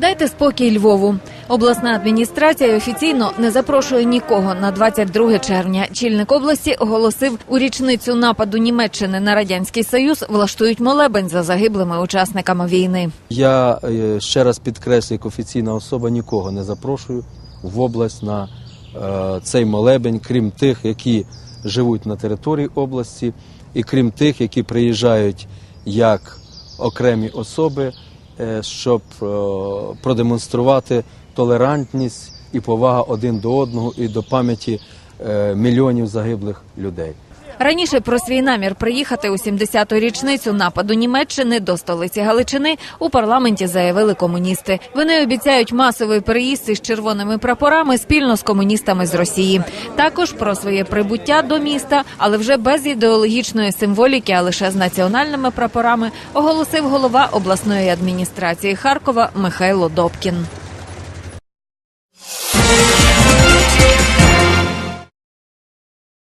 Дайте спокій Львову. Обласна адміністрація офіційно не запрошує нікого на 22 червня. Чільник області оголосив у річницю нападу Німеччини на радянський союз влаштують молебень за загиблими учасниками війни. Я е, ще раз підкреслюю, як офіційна особа нікого не запрошую в область на е, цей молебень, крім тих, які живуть на території області, і крім тих, які приїжджають як окремі особи, щоб е, продемонструвати толерантність і повага один до одного і до пам'яті е, мільйонів загиблих людей. Раніше про свій намір приїхати у 70-ту річницю нападу Німеччини до столиці Галичини у парламенті заявили комуністи. Вони обіцяють масовий переїзд із червоними прапорами спільно з комуністами з Росії. Також про своє прибуття до міста, але вже без ідеологічної символіки, а лише з національними прапорами, оголосив голова обласної адміністрації Харкова Михайло Добкін.